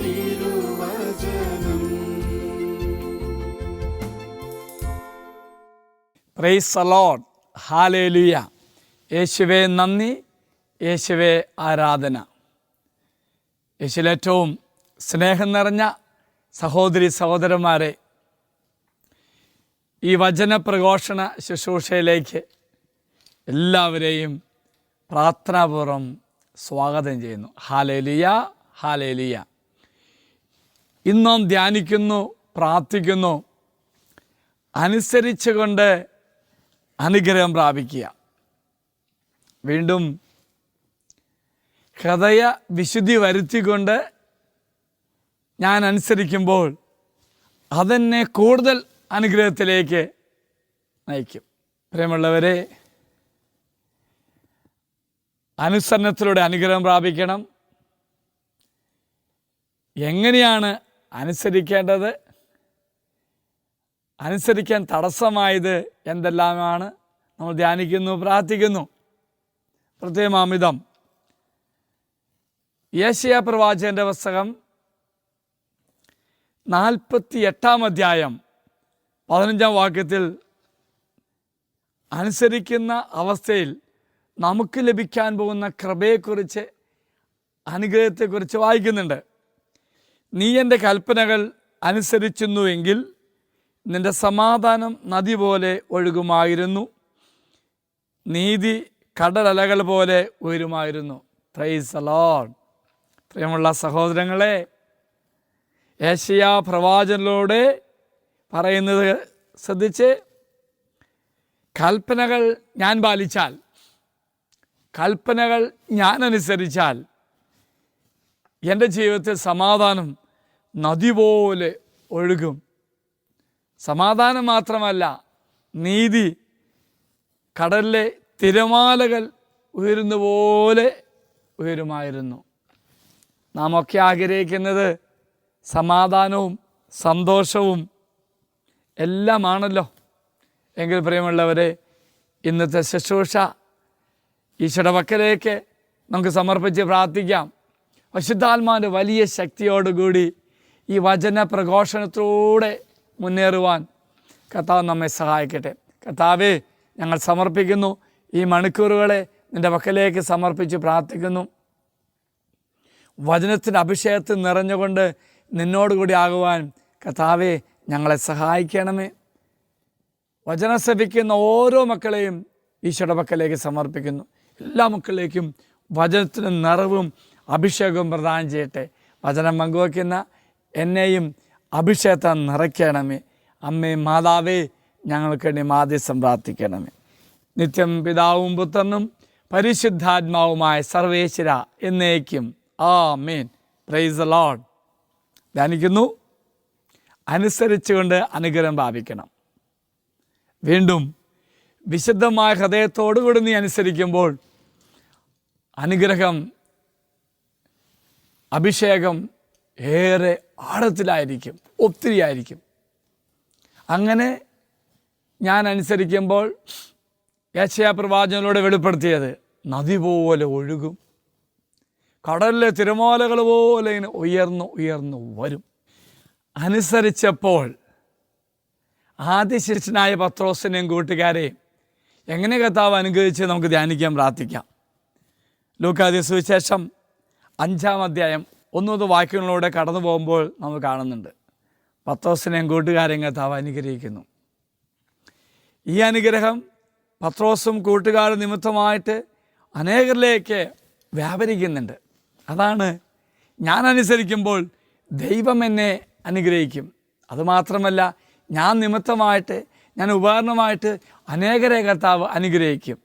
തിരുവചനം. Price allowed hallelujah യേശുവെ നന്ദി. യേശുവെ ആരാധന. യേശുലേറ്റവും സ്നേഹം നിറഞ്ഞ സഹോദരി സഹോദരന്മാരെ ഈ വചന പ്രഘോഷണ ശുശ്രൂഷയിലേക്ക് എല്ലാവരെയും പ്രാർത്ഥനാപൂർവം സ്വാഗതം ചെയ്യുന്നു. Hallelujah hallelujah. ഇന്നും ധ്യാനിക്കുന്നു പ്രാർത്ഥിക്കുന്നു. അനുസരിച്ചുകൊണ്ട് അനുഗ്രഹം പ്രാപിക്കുക. വീണ്ടും ഹൃദയ വിശുദ്ധി വരുത്തിക്കൊണ്ട് ഞാൻ അനുസരിക്കുമ്പോൾ അതെന്നെ കൂടുതൽ അനുഗ്രഹത്തിലേക്ക് നയിക്കും. പ്രിയമുള്ളവരെ അനുസരണത്തിലൂടെ അനുഗ്രഹം പ്രാപിക്കണം. എങ്ങനെയാണ് അനുസരിക്കേണ്ടത്? അനുസരിക്കാൻ തടസ്സമായത് എന്തെല്ലാമാണ്? നമ്മൾ ധ്യാനിക്കുന്നു പ്രാർത്ഥിക്കുന്നു. പ്രത്യേകമാമിതം യേശയ പ്രവാചകന്റെ പുസ്തകം നാൽപ്പത്തി എട്ടാം അധ്യായം പതിനഞ്ചാം വാക്യത്തിൽ അനുസരിക്കുന്ന അവസ്ഥയിൽ നമുക്ക് ലഭിക്കാൻ പോകുന്ന കൃപയെക്കുറിച്ച് അനുഗ്രഹത്തെക്കുറിച്ച് വായിക്കുന്നുണ്ട്. നീ എന്റെ കൽപ്പനകൾ അനുസരിച്ചിരുന്നുവെങ്കിൽ നിന്റെ സമാധാനം നദി പോലെ ഒഴുകുമായിരുന്നു. നീതി കടലലകൾ പോലെ ഉയരുമായിരുന്നു. പ്രൈസ് അലോൺ പ്രിയമുള്ള സഹോദരങ്ങളെ ഏഷ്യ പ്രവാചനിലൂടെ പറയുന്നത് ശ്രദ്ധിച്ച് കൽപ്പനകൾ ഞാൻ പാലിച്ചാൽ കൽപ്പനകൾ ഞാൻ അനുസരിച്ചാൽ എന്റെ ജീവിതത്തിൽ സമാധാനം നദി പോലെ ഒഴുകും. സമാധാനം മാത്രമല്ല നീതി കടലിലെ തിരമാലകൾ ഉയരുന്ന പോലെ ഉയരുമായിരുന്നു. നാം ഒക്കെ ആഗ്രഹിക്കുന്നത് സമാധാനവും സന്തോഷവും എല്ലാമാണല്ലോ. എങ്കിൽ പ്രിയമുള്ളവരെ ഇന്നത്തെ ശുശ്രൂഷ ഈശോയുടെ വക്കലേക്ക് നമുക്ക് സമർപ്പിച്ച് പ്രാർത്ഥിക്കാം. പരിശുദ്ധാത്മാവിന്റെ വലിയ ശക്തിയോടുകൂടി ഈ വചന പ്രഘോഷണത്തിലൂടെ മുന്നേറുവാൻ കർത്താവ് നമ്മെ സഹായിക്കട്ടെ. കർത്താവേ ഞങ്ങൾ സമർപ്പിക്കുന്നു. ഈ മണിക്കൂറുകളെ നിന്റെ വക്കലേക്ക് സമർപ്പിച്ച് പ്രാർത്ഥിക്കുന്നു. വചനത്തിന്റെ അഭിഷേകത്തിൽ നിറഞ്ഞുകൊണ്ട് നിന്നോടുകൂടി ആകുവാൻ കർത്താവെ ഞങ്ങളെ സഹായിക്കണമേ. വചനം ശ്രവിക്കുന്ന ഓരോ മക്കളെയും ഈശോയുടെ പക്കലേക്ക് സമർപ്പിക്കുന്നു. എല്ലാ മക്കളിലേക്കും വചനത്തിന് നിറവും അഭിഷേകവും പ്രദാനം ചെയ്യട്ടെ. വചനം പങ്കുവയ്ക്കുന്ന എന്നെയും അഭിഷേകത്തെ നിറയ്ക്കണമേ. അമ്മേ മാതാവേ ഞങ്ങൾക്ക് വേണ്ടി മാധ്യസം പ്രാർത്ഥിക്കണമേ. നിത്യം പിതാവും പുത്രനും പരിശുദ്ധാത്മാവുമായ സർവേശ്വര എന്നേക്കും. ആ മീൻ പ്രൈസ് ലോഡ് ധ്യാനിക്കുന്നു. അനുസരിച്ചുകൊണ്ട് അനുഗ്രഹം പ്രാപിക്കണം. വീണ്ടും വിശുദ്ധമായ ഹൃദയത്തോടുകൂടി നീ അനുസരിക്കുമ്പോൾ അനുഗ്രഹം അഭിഷേകം ഏറെ ആഴത്തിലായിരിക്കും ഒത്തിരി ആയിരിക്കും അങ്ങനെ ഞാൻ അനുസരിക്കുമ്പോൾ യേശയ പ്രവാചകനിലൂടെ വെളിപ്പെടുത്തിയത് നദി പോലെ ഒഴുകും. കടലിലെ തിരമാലകൾ പോലെ ഇങ്ങനെ ഉയർന്നു ഉയർന്നു വരും. അനുസരിച്ചപ്പോൾ ആദ്യ ശിഷ്യനായ പത്രോസിനെയും കൂട്ടുകാരെയും എങ്ങനെ കർത്താവ് അനുഗ്രഹിച്ച് നമുക്ക് ധ്യാനിക്കാൻ പ്രാർത്ഥിക്കാം. ലൂക്കാദ്യ സുവിശേഷം അഞ്ചാം അധ്യായം ഒന്നത് വാക്യങ്ങളിലൂടെ കടന്നു പോകുമ്പോൾ നമ്മൾ കാണുന്നുണ്ട്. പത്രോസിനെയും കൂട്ടുകാരെയും കഥാവ് അനുഗ്രഹിക്കുന്നു. ഈ അനുഗ്രഹം പത്രോസും കൂട്ടുകാരും നിമിത്തമായിട്ട് അനേകരിലേക്ക് വ്യാപരിക്കുന്നുണ്ട്. അതാണ് ഞാൻ അനുസരിക്കുമ്പോൾ ദൈവം എന്നെ അനുഗ്രഹിക്കും. അതുമാത്രമല്ല ഞാൻ നിമിത്തമായിട്ട് ഞാൻ ഉപകരണമായിട്ട് അനേകരെ കർത്താവ് അനുഗ്രഹിക്കും.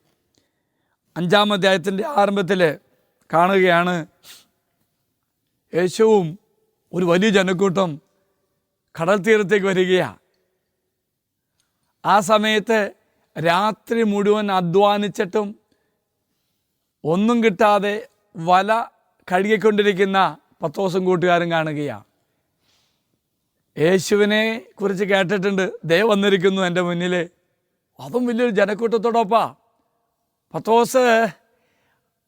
അഞ്ചാം അധ്യായത്തിന്റെ ആരംഭത്തിൽ കാണുകയാണ് യേശുവും ഒരു വലിയ ജനക്കൂട്ടം കടൽ തീരത്തേക്ക് വരികയാണ് ആ സമയത്ത് രാത്രി മുഴുവൻ അധ്വാനിച്ചിട്ടും ഒന്നും കിട്ടാതെ വല കഴുകിക്കൊണ്ടിരിക്കുന്ന പത്തോസം കൂട്ടുകാരും കാണുകയാണ് യേശുവിനെ കുറിച്ച് കേട്ടിട്ടുണ്ട് ദേ വന്നിരിക്കുന്നു എന്റെ മുന്നിൽ അതും വലിയൊരു ജനക്കൂട്ടത്തോടൊപ്പാ. പത്തോസ്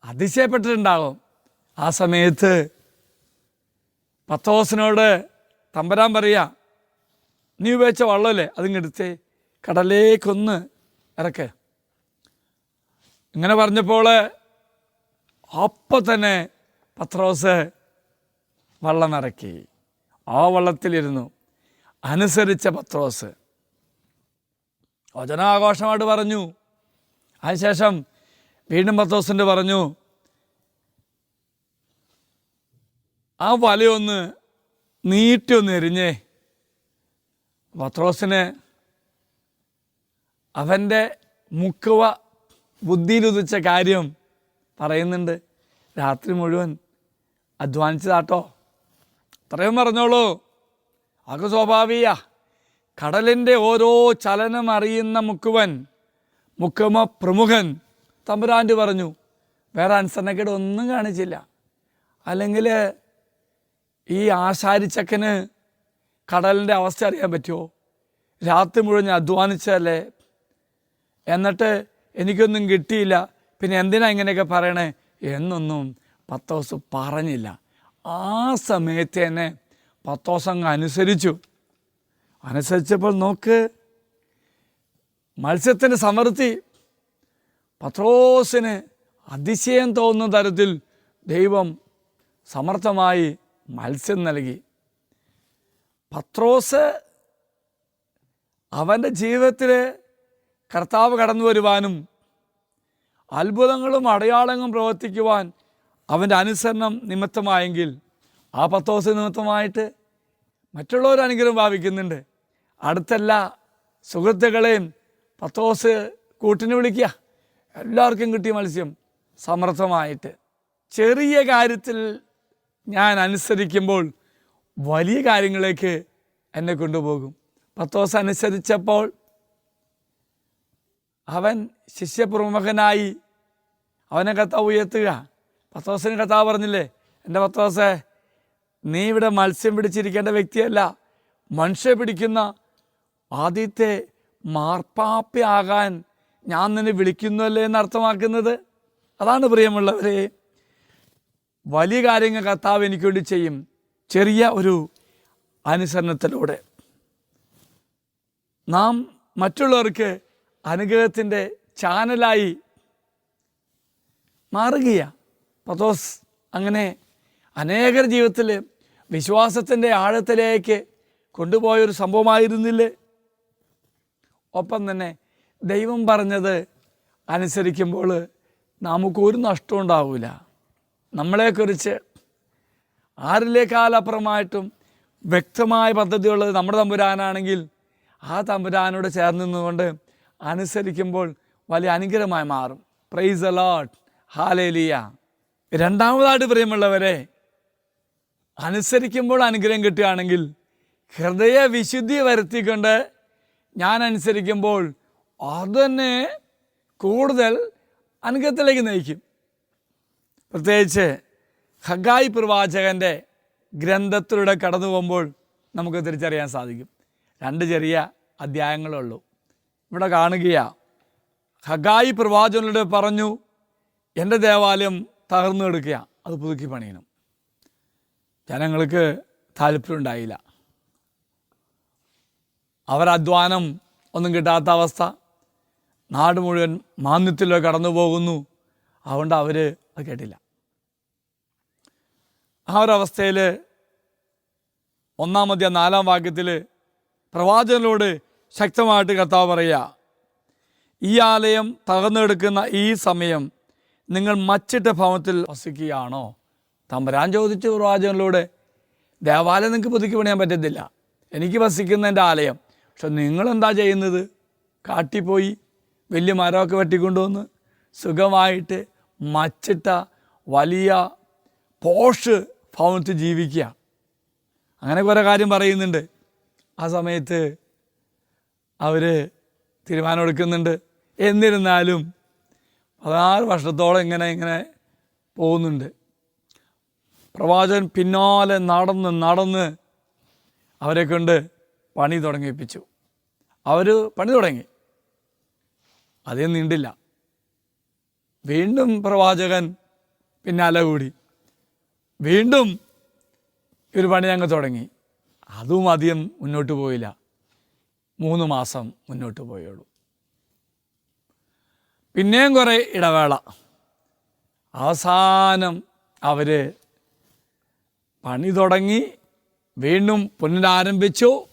അതിശയപ്പെട്ടിട്ടുണ്ടാകും. ആ സമയത്ത് പത്തോസിനോട് തമ്പരാൻ പറയാ നീ ഉപയോഗിച്ച വള്ളമല്ലേ? അതിങ്ങെടുത്ത് കടലേക്കൊന്ന് ഇറക്ക്. ഇങ്ങനെ പറഞ്ഞപ്പോൾ അപ്പം തന്നെ പത്രോസ് വള്ളം ഇറക്കി. ആ വള്ളത്തിലിരുന്നു. അനുസരിച്ച പത്രോസ്. വചനാഘോഷമായിട്ട് പറഞ്ഞു. അതിനുശേഷം വീണ്ടും പത്രോസിന്റെ പറഞ്ഞു ആ വലയൊന്ന് നീട്ടി ഒന്ന് എരിഞ്ഞേ പത്രോസിന് അവന്റെ മുക്കുവ ബുദ്ധിയിലുദിച്ച കാര്യം പറയുന്നുണ്ട്. രാത്രി മുഴുവൻ അധ്വാനിച്ചതാട്ടോ അത്രയും പറഞ്ഞോളൂ. അതൊക്കെ സ്വാഭാവിക. കടലിന്റെ ഓരോ ചലനം അറിയുന്ന മുക്കുവൻ മുക്കുമ പ്രമുഖൻ തമ്പുരാന്റെ പറഞ്ഞു. വേറെ അനുസരണക്കേട് ഒന്നും കാണിച്ചില്ല. അല്ലെങ്കിൽ ഈ ആശാരിച്ചക്കന് കടലിന്റെ അവസ്ഥ അറിയാൻ പറ്റുമോ? രാത്രി മുഴുവൻ അധ്വാനിച്ചതല്ലേ? എന്നിട്ട് എനിക്കൊന്നും കിട്ടിയില്ല. പിന്നെ എന്തിനാ ഇങ്ങനെയൊക്കെ പറയണേ? എന്നൊന്നും പത്തോസ് പറഞ്ഞില്ല. ആ സമയത്ത് തന്നെ പത്തോസ് അങ്ങ് അനുസരിച്ചു. അനുസരിച്ചപ്പോൾ നോക്ക് മത്സ്യത്തിന്റെ സമൃദ്ധി. പത്രോസിന് അതിശയം തോന്നുന്ന തരത്തിൽ ദൈവം സമർത്ഥമായി മത്സ്യം നൽകി. പത്രോസ് അവന്റെ ജീവിതത്തിൽ കർത്താവ് കടന്നു വരുവാനും അത്ഭുതങ്ങളും അടയാളങ്ങളും പ്രവർത്തിക്കുവാൻ അവന്റെ അനുസരണം നിമിത്തമായെങ്കിൽ ആ പത്തോസ് നിമിത്തമായിട്ട് മറ്റുള്ളവർ അനുഗ്രഹം ഭാവിക്കുന്നുണ്ട് അടുത്തല്ല സുഹൃത്തുക്കളെയും പത്തോസ് കൂട്ടിന് വിളിക്കുക. എല്ലാവർക്കും കിട്ടിയ മത്സ്യം സമർത്ഥമായിട്ട്. ചെറിയ കാര്യത്തിൽ ഞാൻ അനുസരിക്കുമ്പോൾ വലിയ കാര്യങ്ങളിലേക്ക് എന്നെ കൊണ്ടുപോകും. പത്തോസ് അനുസരിച്ചപ്പോൾ അവൻ ശിഷ്യപ്രമുഖനായി അവനെ കത്താവ് ഉയർത്തുക. പത്തോസിന് കത്താവ് പറഞ്ഞില്ലേ എന്റെ പത്തോസെ നീ ഇവിടെ മത്സ്യം പിടിച്ചിരിക്കേണ്ട വ്യക്തിയല്ല. മനുഷ്യ പിടിക്കുന്ന ആദ്യത്തെ മാർപ്പാപ്പയാകാൻ ഞാൻ നിന്നെ വിളിക്കുന്നുവല്ലേ എന്ന് അർത്ഥമാക്കുന്നത്? അതാണ് പ്രിയമുള്ളവരെ വലിയ കാര്യങ്ങൾ കർത്താവ് എനിക്ക് വേണ്ടി ചെയ്യും. ചെറിയ ഒരു അനുസരണത്തിലൂടെ. നാം മറ്റുള്ളവർക്ക് അനുഗ്രഹത്തിന്റെ ചാനലായി മാറുകയാണ് പതോസ് അങ്ങനെ അനേകർ ജീവിതത്തിൽ വിശ്വാസത്തിന്റെ ആഴത്തിലേക്ക് കൊണ്ടുപോയൊരു സംഭവമായിരുന്നില്ലേ? ഒപ്പം തന്നെ ദൈവം പറഞ്ഞത് അനുസരിക്കുമ്പോൾ നമുക്കൊരു നഷ്ടം ഉണ്ടാവില്ല. നമ്മളെക്കുറിച്ച് ആരിലേക്കാലപ്പുറമായിട്ടും വ്യക്തമായ പദ്ധതിയുള്ളത് നമ്മുടെ തമ്പുരാനാണെങ്കിൽ ആ തമ്പുരാനോട് ചേർന്ന് നിന്നുകൊണ്ട് അനുസരിക്കുമ്പോൾ വലിയ അനുഗ്രഹമായി മാറും. പ്രൈസ് അലോട്ട് ഹാലേലിയ രണ്ടാമതായിട്ട് പ്രിയമുള്ളവരെ അനുസരിക്കുമ്പോൾ അനുഗ്രഹം കിട്ടുകയാണെങ്കിൽ ഹൃദയ വിശുദ്ധി വരുത്തിക്കൊണ്ട് ഞാൻ അനുസരിക്കുമ്പോൾ അത് തന്നെ കൂടുതൽ അനുഗ്രഹത്തിലേക്ക് നയിക്കും. പ്രത്യേകിച്ച് ഹഗായി പ്രവാചകന്റെ ഗ്രന്ഥത്തിലൂടെ കടന്നു പോകുമ്പോൾ നമുക്ക് തിരിച്ചറിയാൻ സാധിക്കും. രണ്ട് ചെറിയ അധ്യായങ്ങളേ ഉള്ളൂ ഇവിടെ കാണുകയാ ഹഗായി പ്രവാചകനിലൂടെ പറഞ്ഞു എന്റെ ദേവാലയം തകർന്നു കിടക്കുക അത് പുതുക്കി പണിയണം. ജനങ്ങൾക്ക് താല്പര്യമുണ്ടായില്ല അവരധ്വാനം ഒന്നും കിട്ടാത്ത അവസ്ഥ. നാട് മുഴുവൻ മാന്ദ്യത്തിലോ കടന്നു പോകുന്നു അതുകൊണ്ട് അവർ അത് കേട്ടില്ല. ആ ഒരവസ്ഥയിൽ ഒന്നാമത്തെ നാലാം വാക്യത്തിൽ പ്രവാചകനോട് ശക്തമായിട്ട് കർത്താവ് പറയുക ഈ ആലയം തകർന്നെടുക്കുന്ന ഈ സമയം നിങ്ങൾ മച്ചിട്ട ഭവനത്തിൽ വസിക്കുകയാണോ? തമ്പരാൻ ചോദിച്ചു പ്രവാചകനിലൂടെ ദേവാലയം നിങ്ങൾക്ക് പുതുക്കി പണിയാൻ പറ്റത്തില്ല. എനിക്ക് വസിക്കുന്ന എന്റെ ആലയം. പക്ഷെ നിങ്ങളെന്താ ചെയ്യുന്നത്? കാട്ടിപ്പോയി വലിയ മരമൊക്കെ വെട്ടിക്കൊണ്ടുവന്ന് സുഖമായിട്ട് മച്ചിട്ട വലിയ പോഷ് ഭവനത്തിൽ ജീവിക്കുക. അങ്ങനെ കുറേ കാര്യം പറയുന്നുണ്ട്. ആ സമയത്ത് അവർ തീരുമാനമെടുക്കുന്നുണ്ട് എന്നിരുന്നാലും പതിനാറ് വർഷത്തോളം ഇങ്ങനെ ഇങ്ങനെ പോകുന്നുണ്ട്. പ്രവാചകൻ പിന്നാലെ നടന്ന് നടന്ന് അവരെ കൊണ്ട് പണി തുടങ്ങിപ്പിച്ചു. അവർ പണി തുടങ്ങി. അതേ നീണ്ടില്ല വീണ്ടും പ്രവാചകൻ പിന്നാലെ കൂടി. വീണ്ടും ഒരു പണി ഞങ്ങൾ തുടങ്ങി. അതും അധികം മുന്നോട്ട് പോയില്ല. മൂന്ന് മാസം മുന്നോട്ട് പോയുള്ളൂ. പിന്നെയും കുറേ ഇടവേള. അവസാനം അവർ പണി തുടങ്ങി വീണ്ടും പുനരാരംഭിച്ചു.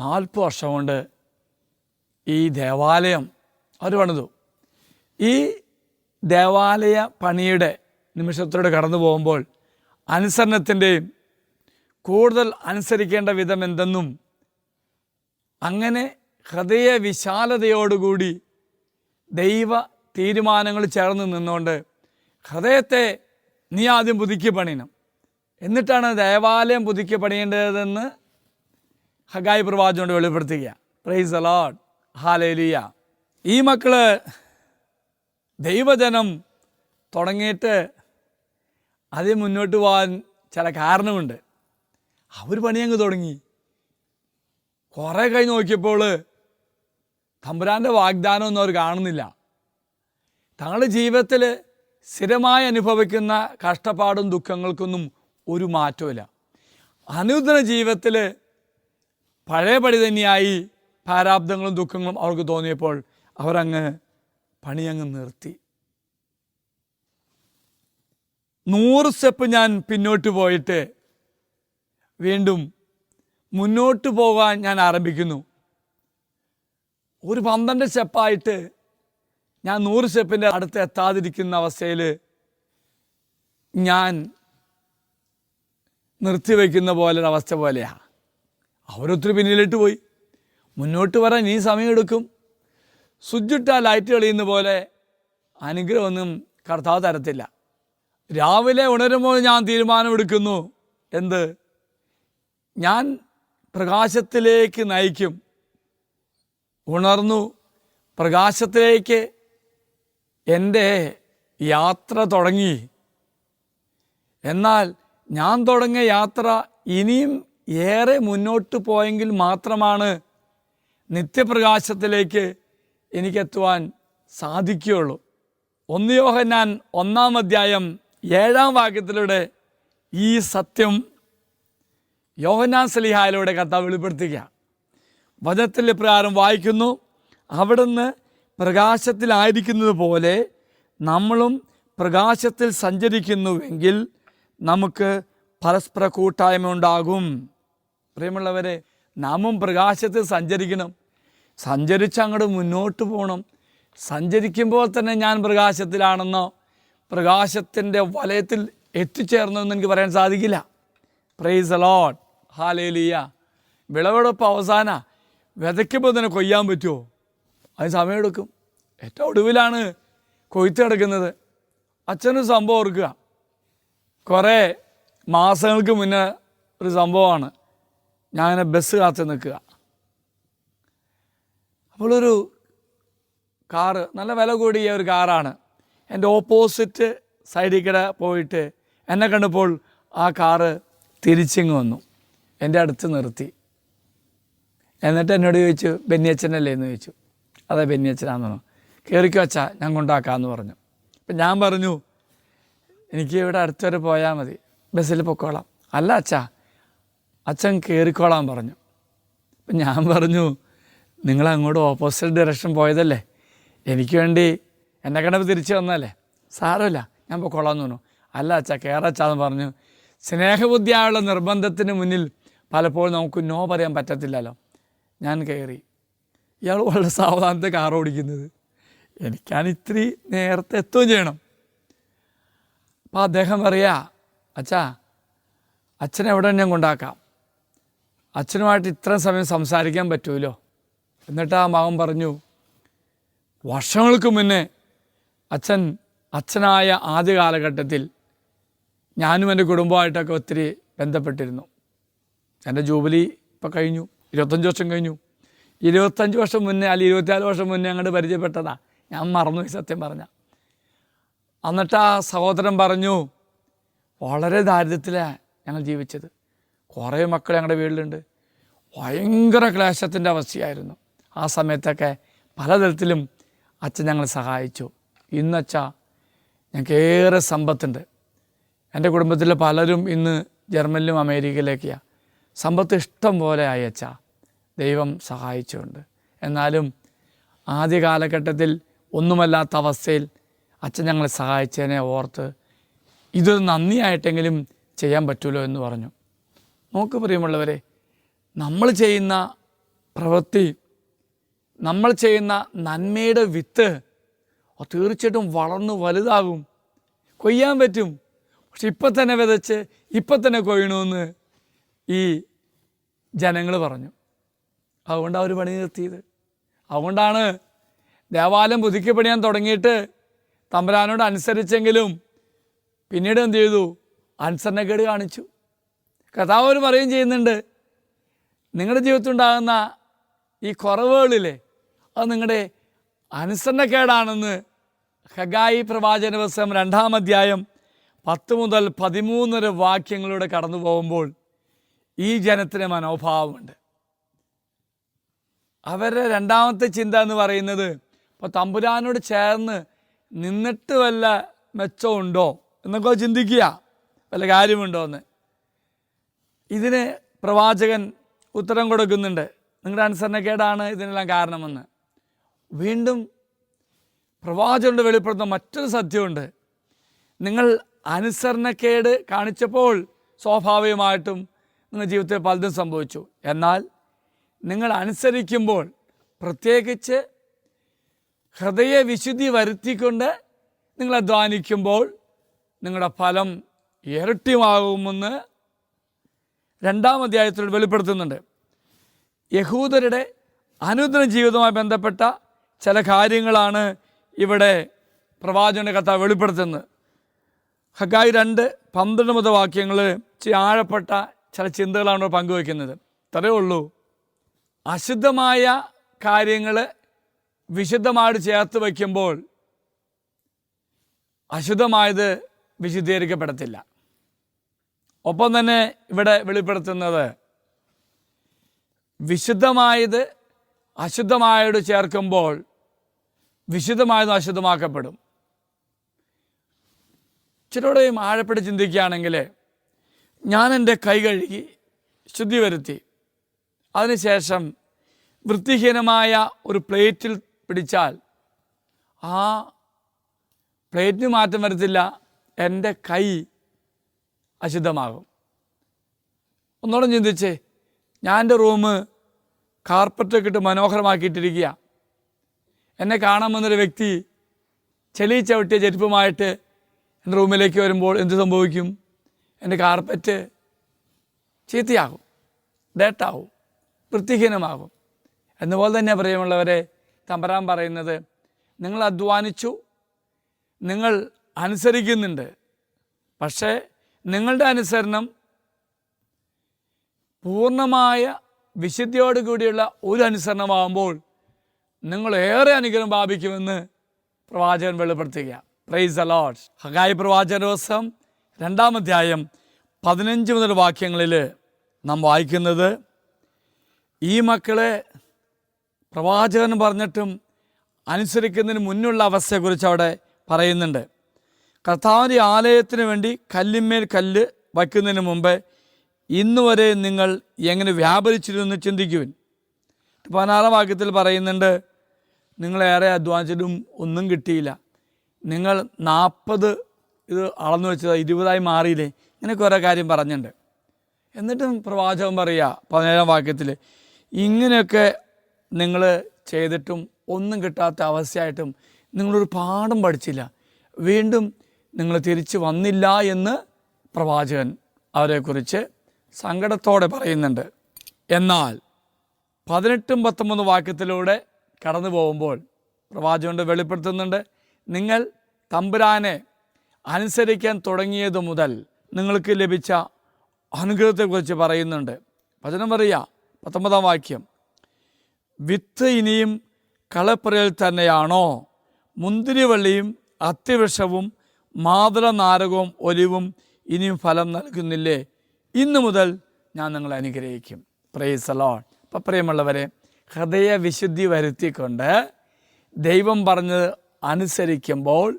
നാൽപ്പത് വർഷം കൊണ്ട് ഈ ദേവാലയം അവർ പണിതു. ഈ ദേവാലയ പണിയുടെ നിമിഷത്തോട് കടന്നു പോകുമ്പോൾ അനുസരണത്തിന്റെയും കൂടുതൽ അനുസരിക്കേണ്ട വിധം എന്തെന്നും അങ്ങനെ ഹൃദയ വിശാലതയോടുകൂടി ദൈവ തീരുമാനങ്ങൾ ചേർന്ന് നിന്നുകൊണ്ട് ഹൃദയത്തെ നീ ആദ്യം പുതുക്കി പണിയണം. എന്നിട്ടാണ് ദേവാലയം പുതുക്കി പണിയേണ്ടതെന്ന് ഹഗായി പ്രവാചകനോട് വെളിപ്പെടുത്തുക. പ്രൈസ് അലോഡ് ഹാലേലിയ ഈ മക്കൾ ദൈവജനം തുടങ്ങിയിട്ട് അതിൽ മുന്നോട്ട് പോകാൻ ചില കാരണമുണ്ട്. അവർ പണി അങ്ങ് തുടങ്ങി. കുറേ കഴിഞ്ഞ് നോക്കിയപ്പോൾ തമ്പുരാന്റെ വാഗ്ദാനമൊന്നും അവർ കാണുന്നില്ല. തങ്ങളുടെ ജീവിതത്തിൽ സ്ഥിരമായി അനുഭവിക്കുന്ന കഷ്ടപ്പാടും ദുഃഖങ്ങൾക്കൊന്നും ഒരു മാറ്റമില്ല അനുദിന ജീവിതത്തിൽ പഴയപടി തന്നെയായി പാരാബ്ദങ്ങളും ദുഃഖങ്ങളും അവർക്ക് തോന്നിയപ്പോൾ അവരങ്ങ് പണിയങ്ങ് നിർത്തി. നൂറ് സ്റ്റെപ്പ് ഞാൻ പിന്നോട്ട് പോയിട്ട് വീണ്ടും മുന്നോട്ട് പോകാൻ ഞാൻ ആരംഭിക്കുന്നു. ഒരു പന്ത്രണ്ട് സ്റ്റെപ്പായിട്ട് ഞാൻ നൂറ് സ്റ്റെപ്പിന്റെ അടുത്ത് എത്താതിരിക്കുന്ന അവസ്ഥയിൽ ഞാൻ നിർത്തിവെക്കുന്ന പോലെ അവസ്ഥ പോലെയാണ് അവരൊത്തിരി പിന്നിലിട്ട് പോയി. മുന്നോട്ട് വരാൻ ഈ സമയമെടുക്കും. സ്വിച്ചിട്ടാൽ ലൈറ്റ് കളിയുന്ന പോലെ അനുഗ്രഹമൊന്നും കർത്താവ് തരത്തില്ല. രാവിലെ ഉണരുമ്പോൾ ഞാൻ തീരുമാനമെടുക്കുന്നു. എന്ത്? ഞാൻ പ്രകാശത്തിലേക്ക് നയിക്കും. ഉണർന്നു പ്രകാശത്തിലേക്ക് എന്റെ യാത്ര തുടങ്ങി. എന്നാൽ ഞാൻ തുടങ്ങിയ യാത്ര ഇനിയും ഏറെ മുന്നോട്ട് പോയെങ്കിൽ മാത്രമാണ് നിത്യപ്രകാശത്തിലേക്ക് എനിക്കെത്തുവാൻ സാധിക്കുകയുള്ളൂ. ഒന്നിയോഹൻ ഞാൻ ഒന്നാം അധ്യായം ഏഴാം വാക്യത്തിലൂടെ ഈ സത്യം യോഹന്നാൻ സലിഹായിലൂടെ കഥ വെളിപ്പെടുത്തുക. വചനത്തിൽ പ്രകാരം വായിക്കുന്നു അവിടുന്ന് പ്രകാശത്തിലായിരിക്കുന്നത് പോലെ നമ്മളും പ്രകാശത്തിൽ സഞ്ചരിക്കുന്നുവെങ്കിൽ നമുക്ക് പരസ്പര കൂട്ടായ്മ ഉണ്ടാകും. പ്രിയമുള്ളവരെ നാമും പ്രകാശത്തിൽ സഞ്ചരിക്കണം. സഞ്ചരിച്ച് അങ്ങോട്ട് മുന്നോട്ട് പോകണം സഞ്ചരിക്കുമ്പോൾ തന്നെ ഞാൻ പ്രകാശത്തിലാണെന്നോ പ്രകാശത്തിന്റെ വലയത്തിൽ എത്തിച്ചേർന്നു എന്ന് എനിക്ക് പറയാൻ സാധിക്കില്ല. പ്രൈസ് അലോട്ട് ഹാലേലിയ വിളവെടുപ്പ് അവസാന. വിതയ്ക്കുമ്പോൾ തന്നെ കൊയ്യാൻ പറ്റുമോ? അതിന് സമയമെടുക്കും. ഏറ്റവും ഒടുവിലാണ് കൊയ്ത്ത് കിടക്കുന്നത്. അച്ഛനൊരു സംഭവം ഓർക്കുക. കുറേ മാസങ്ങൾക്ക് മുന്നേ ഒരു സംഭവമാണ്. ഞാൻ ബസ് കാത്ത് നിൽക്കുക. അപ്പോൾ ഒരു കാറ് നല്ല വില കൂടിയ ഒരു കാറാണ്. എന്റെ ഓപ്പോസിറ്റ് സൈഡിൽ കൂടെ പോയിട്ട് എന്നെ കണ്ടപ്പോൾ ആ കാറ് തിരിച്ചിങ് വന്നു. എന്റെ അടുത്ത് നിർത്തി. എന്നിട്ട് എന്നോട് ചോദിച്ചു ബെന്നിയച്ഛനല്ലേ എന്ന് ചോദിച്ചു. അതെ ബെന്നിയച്ഛനാന്ന് പറഞ്ഞു. കയറിക്കോ അച്ഛാ ഞാൻ കൊണ്ടാക്കാമെന്ന് പറഞ്ഞു. അപ്പം ഞാൻ പറഞ്ഞു എനിക്ക് ഇവിടെ അടുത്തുവരെ പോയാൽ മതി. ബസ്സിൽ പൊക്കോളാം. അല്ല അച്ഛാ അച്ഛൻ കയറിക്കോളാൻ പറഞ്ഞു. അപ്പം ഞാൻ പറഞ്ഞു നിങ്ങൾ അങ്ങോട്ട് ഓപ്പോസിറ്റ് ഡയറക്ഷൻ പോയതല്ലേ? എനിക്ക് വേണ്ടി എന്നെ കണ്ടപ്പോൾ തിരിച്ചു വന്നല്ലേ സാരമില്ല ഞാൻ പൊക്കോളാന്ന് പറഞ്ഞു. അല്ല അച്ഛ കയറച്ചാന്ന് പറഞ്ഞു. സ്നേഹബുദ്ധിയായുള്ള നിർബന്ധത്തിന് മുന്നിൽ പലപ്പോഴും നമുക്ക് നോ പറയാൻ പറ്റത്തില്ലല്ലോ. ഞാൻ കയറി ഇയാൾ വളരെ സാവധാനത്തെ കാർ ഓടിക്കുന്നത്. എനിക്കാണ് ഇത്തിരി നേരത്തെ എത്തുകയും ചെയ്യണം. അപ്പോൾ അദ്ദേഹം പറയാ അച്ഛാ അച്ഛനെ എവിടെ ഞാൻ കൊണ്ടാക്കാം. അച്ഛനുമായിട്ട് ഇത്രയും സമയം സംസാരിക്കാൻ പറ്റുമല്ലോ എന്നിട്ട് ആ മകൻ പറഞ്ഞു വർഷങ്ങൾക്ക് മുന്നേ അച്ഛൻ അച്ഛനായ ആദ്യ കാലഘട്ടത്തിൽ ഞാനും എന്റെ കുടുംബമായിട്ടൊക്കെ ഒത്തിരി ബന്ധപ്പെട്ടിരുന്നു. എന്റെ ജൂബിലി ഇപ്പോൾ കഴിഞ്ഞു ഇരുപത്തഞ്ച് വർഷം കഴിഞ്ഞു. ഇരുപത്തഞ്ച് വർഷം മുന്നേ അല്ലെങ്കിൽ ഇരുപത്തിനാല് വർഷം മുന്നേ അങ്ങോട്ട് പരിചയപ്പെട്ടതാ. ഞാൻ മറന്നു സത്യം പറഞ്ഞ. എന്നിട്ട് ആ സഹോദരൻ പറഞ്ഞു വളരെ ദാരിദ്ര്യത്തിലാണ് ഞങ്ങൾ ജീവിച്ചത്. കുറേ മക്കൾ ഞങ്ങളുടെ വീട്ടിലുണ്ട്. ഭയങ്കര ക്ലേശത്തിന്റെ അവസ്ഥയായിരുന്നു. ആ സമയത്തൊക്കെ പലതരത്തിലും അച്ഛൻ ഞങ്ങളെ സഹായിച്ചു. ഇന്നച്ഛ ഞങ്ങൾക്ക് ഏറെ സമ്പത്തുണ്ട്. എന്റെ കുടുംബത്തിലെ പലരും ഇന്ന് ജർമ്മനിലും അമേരിക്കയിലേക്കാണ് സമ്പത്ത് ഇഷ്ടം പോലെ അയച്ച ദൈവം സഹായിച്ചുകൊണ്ട്. എന്നാലും ആദ്യ കാലഘട്ടത്തിൽ ഒന്നുമല്ലാത്ത അവസ്ഥയിൽ അച്ഛൻ ഞങ്ങളെ സഹായിച്ചതിനെ ഓർത്ത് ഇത് നന്ദിയായിട്ടെങ്കിലും ചെയ്യാൻ പറ്റുമല്ലോ എന്ന് പറഞ്ഞു. നോക്ക് പ്രിയമുള്ളവരെ നമ്മൾ ചെയ്യുന്ന പ്രവൃത്തി നമ്മൾ ചെയ്യുന്ന നന്മയുടെ വിത്ത് തീർച്ചയായിട്ടും വളർന്ന് വലുതാകും. കൊയ്യാൻ പറ്റും. പക്ഷെ ഇപ്പം തന്നെ വിതച്ച് ഇപ്പം തന്നെ കൊയ്യണമെന്ന് ഈ ജനങ്ങൾ പറഞ്ഞു. അതുകൊണ്ട് അവർ പണി നിർത്തിയത്. അതുകൊണ്ടാണ് ദേവാലയം പുതുക്കി പണിയാൻ തുടങ്ങിയിട്ട് തമ്പരാനോട് അനുസരിച്ചെങ്കിലും പിന്നീട് എന്ത് ചെയ്തു? അനുസരണക്കേട് കാണിച്ചു. കഥാവ് അവർ പറയുകയും ചെയ്യുന്നുണ്ട് നിങ്ങളുടെ ജീവിതത്തിൽ ഉണ്ടാകുന്ന ഈ കുറവുകളില്ലേ അത് നിങ്ങളുടെ അനുസരണക്കേടാണെന്ന് ഹഗായി പ്രവാചന ദിവസം രണ്ടാം അധ്യായം പത്ത് മുതൽ പതിമൂന്നര വാക്യങ്ങളിലൂടെ കടന്നു പോകുമ്പോൾ ഈ ജനത്തിന് മനോഭാവമുണ്ട്. അവരുടെ രണ്ടാമത്തെ ചിന്ത എന്ന് പറയുന്നത് ഇപ്പോൾ തമ്പുരാനോട് ചേർന്ന് നിന്നിട്ട് വല്ല മെച്ചമുണ്ടോ എന്നൊക്കെ ചിന്തിക്കുക. വല്ല കാര്യമുണ്ടോ എന്ന്. ഇതിന് പ്രവാചകൻ ഉത്തരം കൊടുക്കുന്നുണ്ട്. നിങ്ങളുടെ അനുസരണക്കേടാണ് ഇതിനെല്ലാം കാരണമെന്ന്. വീണ്ടും പ്രവാചകന്റെ വെളിപ്പെടുത്തുന്ന മറ്റൊരു സത്യമുണ്ട്. നിങ്ങൾ അനുസരണക്കേട് കാണിച്ചപ്പോൾ സ്വാഭാവികമായിട്ടും നിങ്ങളുടെ ജീവിതത്തിൽ പലതും സംഭവിച്ചു. എന്നാൽ നിങ്ങൾ അനുസരിക്കുമ്പോൾ പ്രത്യേകിച്ച് ഹൃദയ വിശുദ്ധി വരുത്തിക്കൊണ്ട് നിങ്ങൾ അധ്വാനിക്കുമ്പോൾ നിങ്ങളുടെ ഫലം ഇരട്ടിയാകുമെന്ന് രണ്ടാം അധ്യായത്തിൽ വെളിപ്പെടുത്തുന്നുണ്ട്. യഹൂദരുടെ അനുദിന ജീവിതവുമായി ബന്ധപ്പെട്ട ചില കാര്യങ്ങളാണ് ഇവിടെ പ്രവാചന കഥ വെളിപ്പെടുത്തുന്നത് ഹഗായി രണ്ട് പന്ത്രണ്ട് മുതൽ വാക്യങ്ങൾ ചില ആഴപ്പെട്ട ചില ചിന്തകളാണ് ഇവിടെ പങ്കുവയ്ക്കുന്നത്. ഇത്രയേ ഉള്ളൂ. അശുദ്ധമായ കാര്യങ്ങൾ വിശുദ്ധമായിട്ട് ചേർത്ത് വയ്ക്കുമ്പോൾ അശുദ്ധമായത് വിശുദ്ധീകരിക്കപ്പെടത്തില്ല. ഒപ്പം തന്നെ ഇവിടെ വെളിപ്പെടുത്തുന്നത് വിശുദ്ധമായത് അശുദ്ധമായോട് ചേർക്കുമ്പോൾ വിശുദ്ധമായതും അശുദ്ധമാക്കപ്പെടും ചിലരുടെയും ആഴപ്പെട്ട് ചിന്തിക്കുകയാണെങ്കിൽ ഞാൻ എന്റെ കൈ കഴുകി ശുദ്ധി വരുത്തി. അതിനുശേഷം വൃത്തിഹീനമായ ഒരു പ്ലേറ്റിൽ പിടിച്ചാൽ ആ പ്ലേറ്റിന് മാറ്റം വരത്തില്ല എന്റെ കൈ അശുദ്ധമാകും. ഒന്നോളം ചിന്തിച്ചേ ഞാൻ എന്റെ റൂം കാർപ്പറ്റൊക്കെ ഇട്ട് മനോഹരമാക്കിയിട്ടിരിക്കുക എന്നെ കാണാൻ വന്നൊരു വ്യക്തി ചെളി ചവിട്ടിയ ചെരുപ്പുമായിട്ട് എന്റെ റൂമിലേക്ക് വരുമ്പോൾ എന്ത് സംഭവിക്കും? എന്റെ കാർപ്പറ്റ് ചീത്തയാകും ഡേട്ടാവും വൃത്തിഹീനമാകും. എന്നുപോലെ തന്നെ പ്രിയമുള്ളവരെ തമ്പരാൻ പറയുന്നത് നിങ്ങൾ അധ്വാനിച്ചു നിങ്ങൾ അനുസരിക്കുന്നുണ്ട്. പക്ഷേ നിങ്ങളുടെ അനുസരണം പൂർണമായ വിശുദ്ധിയോട് കൂടിയുള്ള ഒരു അനുസരണമാകുമ്പോൾ നിങ്ങൾ ഏറെ അനുഗ്രഹം പ്രാപിക്കുമെന്ന് പ്രവാചകൻ വെളിപ്പെടുത്തുക. പ്രൈസ് അലോട്ട് ഹഗായി പ്രവാചക ദിവസം രണ്ടാം അധ്യായം പതിനഞ്ച് മുതൽ വാക്യങ്ങളിൽ നാം വായിക്കുന്നത് ഈ മക്കളെ പ്രവാചകൻ പറഞ്ഞിട്ടും അനുസരിക്കുന്നതിന് മുന്നുള്ള അവസ്ഥയെക്കുറിച്ച് അവിടെ പറയുന്നുണ്ട്. കർത്താവിന്റെ ആലയത്തിന് വേണ്ടി കല്ലിന്മേൽ കല്ല് വയ്ക്കുന്നതിന് മുമ്പ് ഇന്ന് വരെ നിങ്ങൾ എങ്ങനെ വ്യാപരിച്ചിരുന്നു ചിന്തിക്കുവിൻ. പതിനാറാം വാക്യത്തിൽ പറയുന്നുണ്ട് നിങ്ങളേറെ അധ്വാനിച്ചിട്ടും ഒന്നും കിട്ടിയില്ല. നിങ്ങൾ നാൽപ്പത് ഇത് അളന്നു വെച്ചത് ഇരുപതായി മാറിയില്ലേ? ഇങ്ങനെയൊക്കെ ഓരോ കാര്യം പറഞ്ഞിട്ടുണ്ട്. എന്നിട്ടും പ്രവാചകൻ പറയുക പതിനേഴാം വാക്യത്തിൽ ഇങ്ങനെയൊക്കെ നിങ്ങൾ ചെയ്തിട്ടും ഒന്നും കിട്ടാത്ത അവസ്ഥയായിട്ടും നിങ്ങളൊരു പാഠം പഠിച്ചില്ല. വീണ്ടും നിങ്ങൾ തിരിച്ചു വന്നില്ല എന്ന് പ്രവാചകൻ അവരെക്കുറിച്ച് സങ്കടത്തോടെ പറയുന്നുണ്ട്. എന്നാൽ പതിനെട്ടും പത്തൊമ്പതും വാക്യത്തിലൂടെ കടന്നു പോകുമ്പോൾ പ്രവാചകന്റെ വെളിപ്പെടുത്തുന്നുണ്ട് നിങ്ങൾ തമ്പുരാനെ അനുസരിക്കാൻ തുടങ്ങിയത് മുതൽ നിങ്ങൾക്ക് ലഭിച്ച അനുഗ്രഹത്തെക്കുറിച്ച് പറയുന്നുണ്ട്. വചനം പറയുക പത്തൊമ്പതാം വാക്യം. വിത്ത് ഇനിയും കളപ്പുരയിൽ തന്നെയാണോ? മുന്തിരിവള്ളിയും അത്യവൃഷവും മാതള നാരകവും ഒലിവും ഇനിയും ഫലം നൽകുന്നില്ലേ? ഇന്നു മുതൽ ഞാൻ നിങ്ങളെ അനുഗ്രഹിക്കും. പ്രേസ് അലോൺ അപ്പം പ്രിയമുള്ളവരെ ഹൃദയ വിശുദ്ധി വരുത്തിക്കൊണ്ട് ദൈവം പറഞ്ഞത് അനുസരിക്കുമ്പോൾ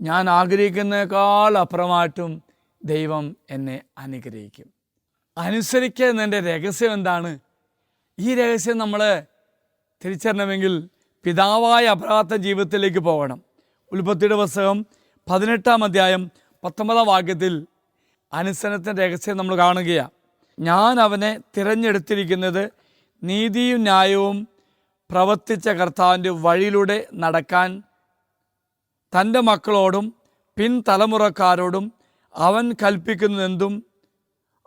ഞാൻ ആഗ്രഹിക്കുന്നേക്കാൾ അപ്പുറമായിട്ടും ദൈവം എന്നെ അനുഗ്രഹിക്കും. അനുസരിക്കുന്നതിന്റെ രഹസ്യം എന്താണ്? ഈ രഹസ്യം നമ്മൾ തിരിച്ചറിയണമെങ്കിൽ പിതാവായ അപരാധ ജീവിതത്തിലേക്ക് പോകണം. ഉൽപ്പത്തിയുടെ പുസ്തകം പതിനെട്ടാം അധ്യായം പത്തൊമ്പതാം വാക്യത്തിൽ അനുസരണത്തിന്റെ രഹസ്യം നമ്മൾ കാണുകയാണ്. ഞാൻ അവനെ തിരഞ്ഞെടുത്തിരിക്കുന്നത് നീതിയും ന്യായവും പ്രവർത്തിച്ച കർത്താവിന്റെ വഴിയിലൂടെ നടക്കാൻ തന്റെ മക്കളോടും പിൻതലമുറക്കാരോടും അവൻ കൽപ്പിക്കുന്നതെന്തും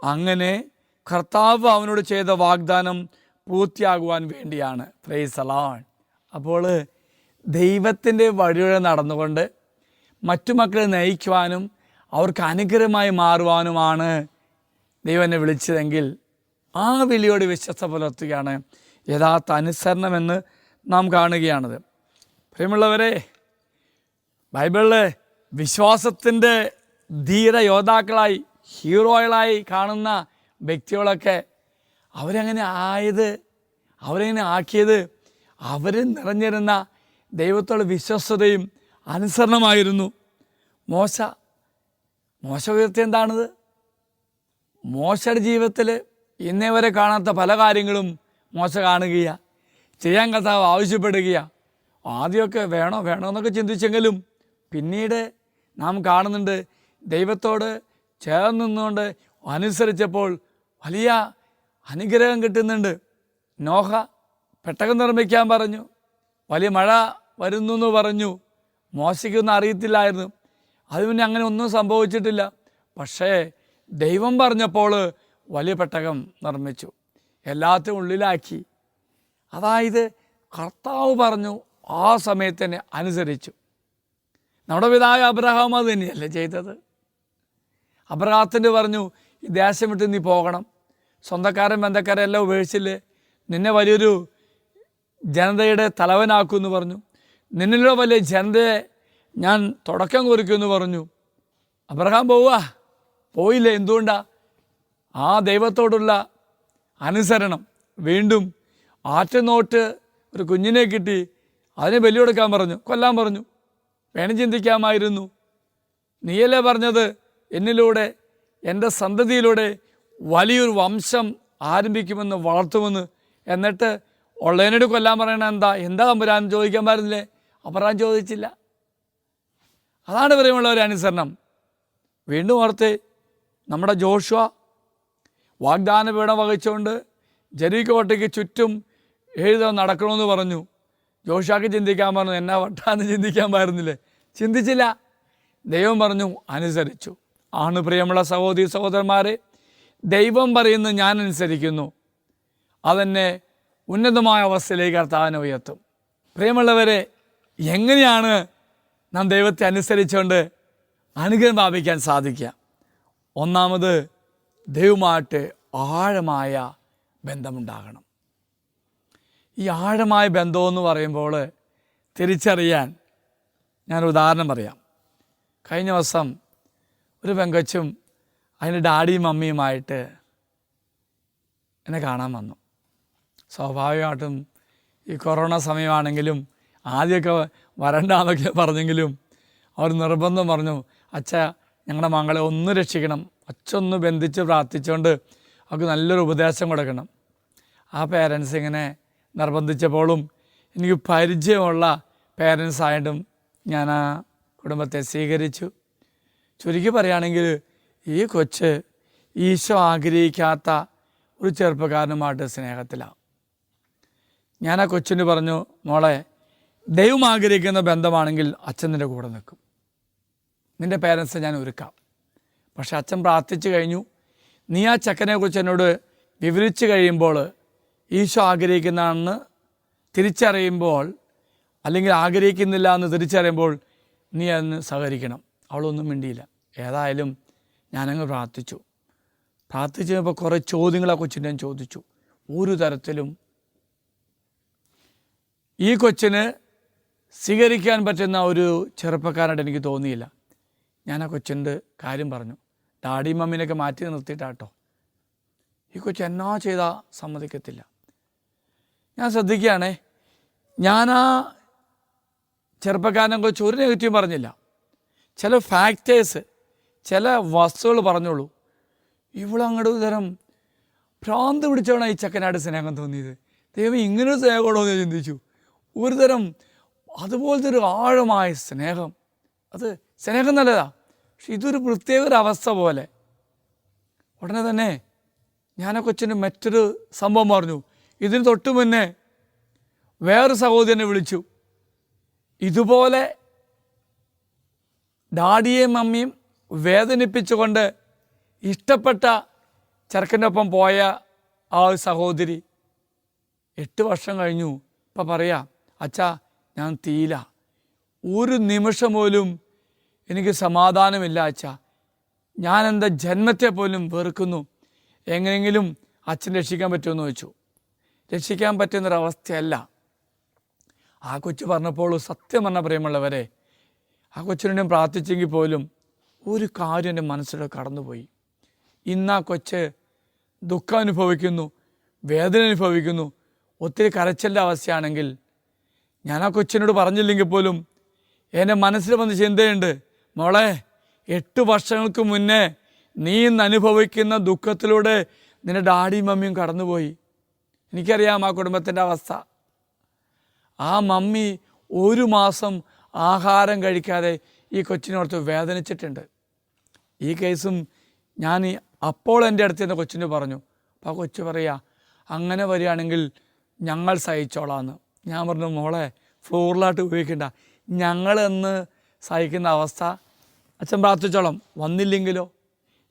അങ്ങനെ കർത്താവ് അവനോട് ചെയ്ത വാഗ്ദാനം പൂർത്തിയാകുവാൻ വേണ്ടിയാണ്. പ്രൈസ് അലാൺ അപ്പോൾ ദൈവത്തിന്റെ വഴിയുടെ നടന്നുകൊണ്ട് മറ്റു മക്കളെ നയിക്കുവാനും അവർക്ക് അനുഗ്രഹമായി മാറുവാനുമാണ് ദൈവനെ വിളിച്ചതെങ്കിൽ ആ വിളിയോട് വിശ്വസ്ത പുലർത്തുകയാണ് യഥാർത്ഥ അനുസരണമെന്ന് നാം കാണുകയാണത്. പ്രിയമുള്ളവരെ ബൈബിളിലെ വിശ്വാസത്തിന്റെ ധീര യോദ്ധാക്കളായി ഹീറോകളായി കാണുന്ന വ്യക്തികളൊക്കെ അവരങ്ങനെ ആയത് അവരങ്ങനെ ആക്കിയത് അവർ നിറഞ്ഞിരുന്ന ദൈവത്തോട് വിശ്വസ്തയും അനുസരണമായിരുന്നു. മോശ മോശ ഉയർത്തി എന്താണത് മോശയുടെ ജീവിതത്തിൽ ഇന്നേ വരെ കാണാത്ത പല കാര്യങ്ങളും മോശ കാണുകയാണ് ചെയ്യാൻ കർത്താവ് ആവശ്യപ്പെടുകയാണ് ആദ്യമൊക്കെ വേണോ വേണോ എന്നൊക്കെ ചിന്തിച്ചെങ്കിലും പിന്നീട് നാം കാണുന്നുണ്ട് ദൈവത്തോട് ചേർന്ന് നിന്നുകൊണ്ട് അനുസരിച്ചപ്പോൾ വലിയ അനുഗ്രഹം കിട്ടുന്നുണ്ട്. നോഹ പെട്ടകം നിർമ്മിക്കാൻ പറഞ്ഞു. വലിയ മഴ വരുന്നു എന്ന് പറഞ്ഞു. മോശയ്ക്കൊന്നും അറിയത്തില്ലായിരുന്നു. അത് അങ്ങനെ ഒന്നും സംഭവിച്ചിട്ടില്ല. പക്ഷേ ദൈവം പറഞ്ഞപ്പോൾ വലിയ പെട്ടകം നിർമ്മിച്ചു. എല്ലാത്തിനും ഉള്ളിലാക്കി. അതായത് കർത്താവ് പറഞ്ഞു ആ സമയത്ത് തന്നെ അനുസരിച്ചു. നമ്മുടെ പിതാവ് അബ്രഹാം അത് തന്നെയല്ലേ ചെയ്തത്? അബ്രഹാത്തിന്റെ പറഞ്ഞു ഈ ദേശം വിട്ട് നീ പോകണം. സ്വന്തക്കാരൻ ബന്ധക്കാരെ എല്ലാം ഉപേക്ഷിച്ചില്ലേ? നിന്നെ വലിയൊരു ജനതയുടെ തലവനാക്കുമെന്ന് പറഞ്ഞു. നിന്നിലുള്ള വലിയ ജനതയെ ഞാൻ തുടക്കം കുറിക്കുമെന്ന് പറഞ്ഞു. അബ്രഹാം പോവുക? പോയില്ലേ? എന്തുകൊണ്ടാ? ആ ദൈവത്തോടുള്ള അനുസരണം വീണ്ടും ആറ്റുനോട്ട് ഒരു കുഞ്ഞിനെ കിട്ടി അതിനെ ബലിയെടുക്കാൻ പറഞ്ഞു കൊല്ലാൻ പറഞ്ഞു. വേണം ചിന്തിക്കാമായിരുന്നു. നീയല്ലേ പറഞ്ഞത്? എന്നിലൂടെ എന്റെ സന്തതിയിലൂടെ വലിയൊരു വംശം ആരംഭിക്കുമെന്ന് വളർത്തുമെന്ന്. എന്നിട്ട് ഉള്ളതിനോട് കൊല്ലാൻ പറയണ എന്താ? എന്താ തമ്പുരാൻ ചോദിക്കാൻ പാരുന്നില്ലേ അപ്പറാൻ ചോദിച്ചില്ല. അതാണ് പറയുമുള്ള ഒരു അനുസരണം. വീണ്ടും ഓർത്ത് നമ്മുടെ ജോഷുവ വാഗ്ദാന പീഠം വഹിച്ചുകൊണ്ട് ജരീകോട്ടയ്ക്ക് ചുറ്റും എഴുതാൻ നടക്കണമെന്ന് പറഞ്ഞു. ജോഷാക്ക് ചിന്തിക്കാൻ പറഞ്ഞു എന്നാ വട്ടാന്ന് ചിന്തിക്കാൻ പാരുന്നില്ലേ? ചിന്തിച്ചില്ല. ദൈവം പറഞ്ഞു അനുസരിച്ചു. ആണ് പ്രിയമുള്ള സഹോദരി സഹോദരന്മാരെ ദൈവം പറയുന്നത് ഞാൻ അനുസരിക്കുന്നു. അതെന്നെ ഉന്നതമായ അവസ്ഥയിലേക്ക് കർത്താവിനെ ഉയർത്തും. പ്രിയമുള്ളവരെ എങ്ങനെയാണ് നാം ദൈവത്തെ അനുസരിച്ചുകൊണ്ട് അനുഗ്രഹം പ്രാപിക്കാൻ സാധിക്കുക? ഒന്നാമത് ദൈവമായിട്ട് ആഴമായ ബന്ധമുണ്ടാകണം. ഈ ആഴമായ ബന്ധമെന്ന് പറയുമ്പോൾ തിരിച്ചറിയാൻ ഞാൻ ഉദാഹരണം പറയാം. കഴിഞ്ഞ ദിവസം ഒരു പെങ്കച്ചും അതിന്റെ ഡാഡിയും മമ്മിയുമായിട്ട് എന്നെ കാണാൻ വന്നു. സ്വാഭാവികമായിട്ടും ഈ കൊറോണ സമയമാണെങ്കിലും ആദ്യമൊക്കെ വരണ്ടാന്നൊക്കെ പറഞ്ഞെങ്കിലും അവർ നിർബന്ധം പറഞ്ഞു അച്ഛ ഞങ്ങളുടെ മകളെ ഒന്ന് രക്ഷിക്കണം അച്ഛൊന്ന് ബന്ധിച്ച് പ്രാർത്ഥിച്ചുകൊണ്ട് അവർക്ക് നല്ലൊരു ഉപദേശം കൊടുക്കണം. ആ പേരൻസ് ഇങ്ങനെ നിർബന്ധിച്ചപ്പോഴും എനിക്ക് പരിചയമുള്ള പേരൻസ് ആയിട്ടും ഞാൻ ആ കുടുംബത്തെ സ്വീകരിച്ചു. ചുരുക്കി പറയുകയാണെങ്കിൽ ഈ കൊച്ച് ഈശോ ആഗ്രഹിക്കാത്ത ഒരു ചെറുപ്പക്കാരനുമായിട്ട് സ്നേഹത്തിലാണ് ഞാൻ ആ കൊച്ചിന് പറഞ്ഞു മോളെ ദൈവം ആഗ്രഹിക്കുന്ന ബന്ധമാണെങ്കിൽ അച്ഛൻ നിന്റെ കൂടെ നിൽക്കും. നിന്റെ പേരൻസ് ഞാൻ ഒരുക്കാം. പക്ഷെ അച്ഛൻ പ്രാർത്ഥിച്ചു കഴിഞ്ഞു. നീ ആ ചക്കനെക്കുറിച്ച് എന്നോട് വിവരിച്ചു കഴിയുമ്പോൾ ഈശോ ആഗ്രഹിക്കുന്നതാണെന്ന് തിരിച്ചറിയുമ്പോൾ അല്ലെങ്കിൽ ആഗ്രഹിക്കുന്നില്ല എന്ന് തിരിച്ചറിയുമ്പോൾ നീ അതിന് സഹകരിക്കണം. അവളൊന്നും മിണ്ടിയില്ല. ഏതായാലും ഞാനങ്ങ് പ്രാർത്ഥിച്ചു. പ്രാർത്ഥിച്ചു കഴിഞ്ഞപ്പോൾ കുറേ ചോദ്യങ്ങൾ ആ കൊച്ചിന്റെ ഞാൻ ചോദിച്ചു. ഒരു തരത്തിലും ഈ കൊച്ചിന് സ്വീകരിക്കാൻ പറ്റുന്ന ഒരു ചെറുപ്പക്കാരായിട്ട് എനിക്ക് തോന്നിയില്ല. ഞാൻ ആ കൊച്ചിന്റെ കാര്യം പറഞ്ഞു. ഡാഡി മമ്മിനൊക്കെ മാറ്റി നിർത്തിയിട്ടാട്ടോ. ഈ കൊച്ചു എന്നാ ചെയ്താൽ സമ്മതിക്കത്തില്ല. ഞാൻ ശ്രദ്ധിക്കുകയാണേ ഞാൻ ആ ചെറുപ്പക്കാരനെ കുറിച്ച് ഒരു നെഗറ്റീവ് പറഞ്ഞില്ല. ചില ഫാക്ടേഴ്സ് ചില വസ്തുക്കൾ പറഞ്ഞോളൂ. ഇവളങ്ങോട്ട് തരം ഭ്രാന്ത് പിടിച്ചവണ ഈ ചക്കനാട് സ്നേഹം തോന്നിയത്. ദൈവം ഇങ്ങനൊരു സ്നേഹമാണോ എന്ന് ചിന്തിച്ചു. ഒരു തരം അതുപോലത്തെ ഒരു ആഴമായ സ്നേഹം. അത് സ്നേഹം നല്ലതാ. പക്ഷെ ഇതൊരു പ്രത്യേക ഒരു അവസ്ഥ പോലെ. ഉടനെ തന്നെ ഞാൻ കൊച്ചിന് മറ്റൊരു സംഭവം പറഞ്ഞു. ഇതിന് തൊട്ട് മുന്നേ വേറൊരു സഹോദരനെ വിളിച്ചു. ഇതുപോലെ ഡാഡിയെയും മമ്മിയും വേദനിപ്പിച്ചുകൊണ്ട് ഇഷ്ടപ്പെട്ട ചെറുക്കന്റെ ഒപ്പം പോയ ആ സഹോദരി എട്ട് വർഷം കഴിഞ്ഞു. ഇപ്പം പറയാ അച്ഛാ ഞാൻ തീല ഒരു നിമിഷം പോലും എനിക്ക് സമാധാനമില്ല അച്ഛാ. ഞാൻ എന്റെ ജന്മത്തെ പോലും വെറുക്കുന്നു? എങ്ങനെയെങ്കിലും അച്ഛൻ രക്ഷിക്കാൻ പറ്റുമെന്ന് വെച്ചു രക്ഷിക്കാൻ പറ്റുന്നൊരവസ്ഥയല്ല. ആ കൊച്ചു പറഞ്ഞപ്പോൾ സത്യം പറഞ്ഞ പ്രിയമുള്ളവരെ ആ കൊച്ചിനും പ്രാർത്ഥിച്ചെങ്കിൽ പോലും ഒരു കാര്യം എന്റെ മനസ്സിലൂടെ കടന്നുപോയി. ഇന്ന് ആ കൊച്ച് ദുഃഖം അനുഭവിക്കുന്നു വേദന അനുഭവിക്കുന്നു ഒത്തിരി കരച്ചലിന്റെ അവസ്ഥയാണെങ്കിൽ ഞാൻ ആ കൊച്ചിനോട് പറഞ്ഞില്ലെങ്കിൽ പോലും എന്റെ മനസ്സിൽ വന്ന് ചിന്തയുണ്ട് മോളെ എട്ട് വർഷങ്ങൾക്ക് മുന്നേ നീ ഇന്ന് അനുഭവിക്കുന്ന ദുഃഖത്തിലൂടെ നിന്റെ ഡാഡിയും മമ്മിയും കടന്നുപോയി. എനിക്കറിയാം ആ കുടുംബത്തിന്റെ അവസ്ഥ. ആ മമ്മി ഒരു മാസം ആഹാരം കഴിക്കാതെ ഈ കൊച്ചിനോർത്ത് വേദനിച്ചിട്ടുണ്ട്. ഈ കേസും ഞാൻ അപ്പോൾ എന്റെ അടുത്ത് നിന്ന് കൊച്ചിന് പറഞ്ഞു. അപ്പോൾ ആ കൊച്ചു പറയാ അങ്ങനെ വരികയാണെങ്കിൽ ഞങ്ങൾ സഹിച്ചോളാന്ന്. ഞാൻ പറഞ്ഞു മോളെ ഫ്ലോറിലായിട്ട് ഉപയോഗിക്കണ്ട. ഞങ്ങളെന്ന് സഹിക്കുന്ന അവസ്ഥ അച്ഛൻ പ്രാർത്ഥിച്ചോളം. വന്നില്ലെങ്കിലോ?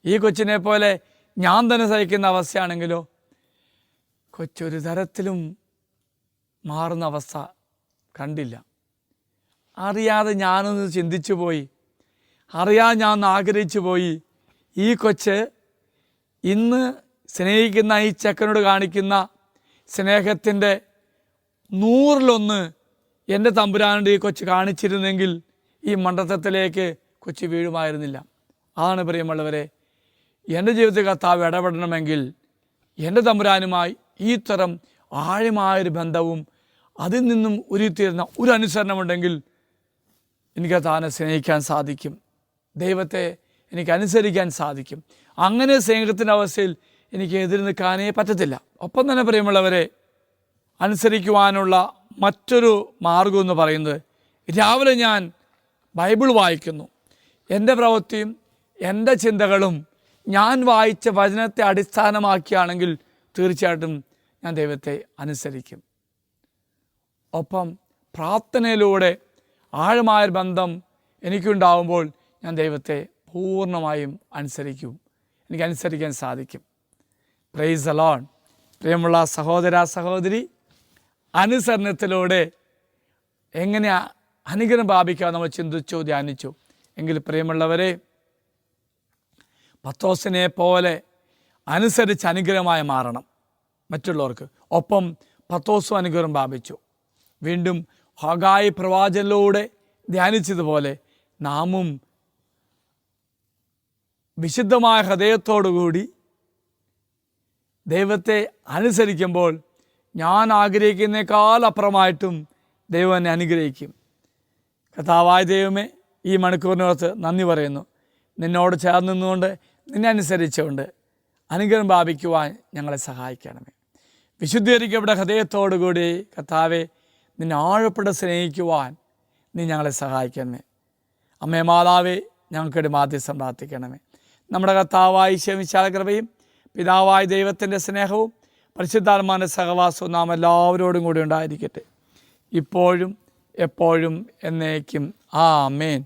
ഈ കൊച്ചിനെ പോലെ ഞാൻ തന്നെ സഹിക്കുന്ന അവസ്ഥയാണെങ്കിലോ? കൊച്ചൊരു തരത്തിലും മാറുന്ന അവസ്ഥ കണ്ടില്ല. അറിയാതെ ഞാനൊന്ന് ചിന്തിച്ചു പോയി. അറിയാതെ ഞാൻ ആഗ്രഹിച്ചു പോയി. ഈ കൊച്ച് ഇന്ന് സ്നേഹിക്കുന്ന ഈ ചെക്കനോട് കാണിക്കുന്ന സ്നേഹത്തിന്റെ നൂറിലൊന്ന് എന്റെ തമ്പുരാനോട് ഈ കൊച്ച് കാണിച്ചിരുന്നെങ്കിൽ ഈ മണ്ഡലത്തിലേക്ക് കൊച്ചു വീഴുമായിരുന്നില്ല. അതാണ് പ്രിയമുള്ളവരെ എന്റെ ജീവിതത്തിൽ കർത്താവ് ഇടപെടണമെങ്കിൽ എന്റെ തമ്പുരാനുമായി ഈ തരം ആഴമായൊരു ബന്ധവും അതിൽ നിന്നും ഉരുത്തിരുന്ന ഒരു അനുസരണമുണ്ടെങ്കിൽ എനിക്ക് താനെ സ്നേഹിക്കാൻ സാധിക്കും. ദൈവത്തെ എനിക്ക് അനുസരിക്കാൻ സാധിക്കും. അങ്ങനെ സ്നേഹത്തിന്റെ അവസ്ഥയിൽ എനിക്ക് എതിർ നിൽക്കാനേ പറ്റത്തില്ല. ഒപ്പം തന്നെ പ്രിയമുള്ളവരെ അനുസരിക്കുവാനുള്ള മറ്റൊരു മാർഗം എന്ന് പറയുന്നത് രാവിലെ ഞാൻ ബൈബിൾ വായിക്കുന്നു. എന്റെ പ്രവൃത്തിയും എന്റെ ചിന്തകളും ഞാൻ വായിച്ച വചനത്തെ അടിസ്ഥാനമാക്കിയാണെങ്കിൽ തീർച്ചയായിട്ടും ഞാൻ ദൈവത്തെ അനുസരിക്കും. ഒപ്പം പ്രാർത്ഥനയിലൂടെ ആഴമായ ബന്ധം എനിക്കുണ്ടാവുമ്പോൾ ഞാൻ ദൈവത്തെ പൂർണമായും അനുസരിക്കും. എനിക്ക് അനുസരിക്കാൻ സാധിക്കും. പ്രൈസ് അലോൺ പ്രിയമുള്ള സഹോദര സഹോദരി അനുസരണത്തിലൂടെ എങ്ങനെ അനുഗ്രഹം പ്രാപിക്കാൻ നമ്മൾ ചിന്തിച്ചു ധ്യാനിച്ചു. എങ്കിൽ പ്രിയമുള്ളവരെ പത്രോസിനെ പോലെ അനുസരിച്ച് അനുഗ്രഹമായി മാറണം. മറ്റുള്ളവർക്ക്. ഒപ്പം പത്തോസും അനുഗ്രഹം പ്രാപിച്ചു. വീണ്ടും ഹഗായി പ്രവാചനിലൂടെ ധ്യാനിച്ചതുപോലെ നാമും വിശുദ്ധമായ ഹൃദയത്തോടുകൂടി ദൈവത്തെ അനുസരിക്കുമ്പോൾ ഞാൻ ആഗ്രഹിക്കുന്നേക്കാൾ അപ്പുറമായിട്ടും ദൈവം എന്നെ അനുഗ്രഹിക്കും. കഥാവായ ദൈവമേ ഈ മണിക്കൂറിനകത്ത് നന്ദി പറയുന്നു. നിന്നോട് ചേർന്ന് നിന്നുകൊണ്ട് നിന്നെ അനുസരിച്ചുകൊണ്ട് അനുഗ്രഹം പ്രാപിക്കുവാൻ ഞങ്ങളെ സഹായിക്കണമേ. വിശുദ്ധീകരിക്കപ്പെട്ട ഹൃദയത്തോടുകൂടി കർത്താവെ നിന്നെ ആഴപ്പെട്ട് സ്നേഹിക്കുവാൻ നീ ഞങ്ങളെ സഹായിക്കണമേ. അമ്മേ മാതാവേ ഞങ്ങൾക്കൊരു മാധ്യസ്ഥം പ്രാർത്ഥിക്കണമേ. നമ്മുടെ കർത്താവായി ക്ഷമിച്ചാൽ കൃപയും പിതാവായ ദൈവത്തിന്റെ സ്നേഹവും പരിശുദ്ധാത്മാന്റെ സഹവാസവും നാം എല്ലാവരോടും കൂടി ഉണ്ടായിരിക്കട്ടെ. ഇപ്പോഴും എപ്പോഴും എന്നേക്കും. ആ അമേൻ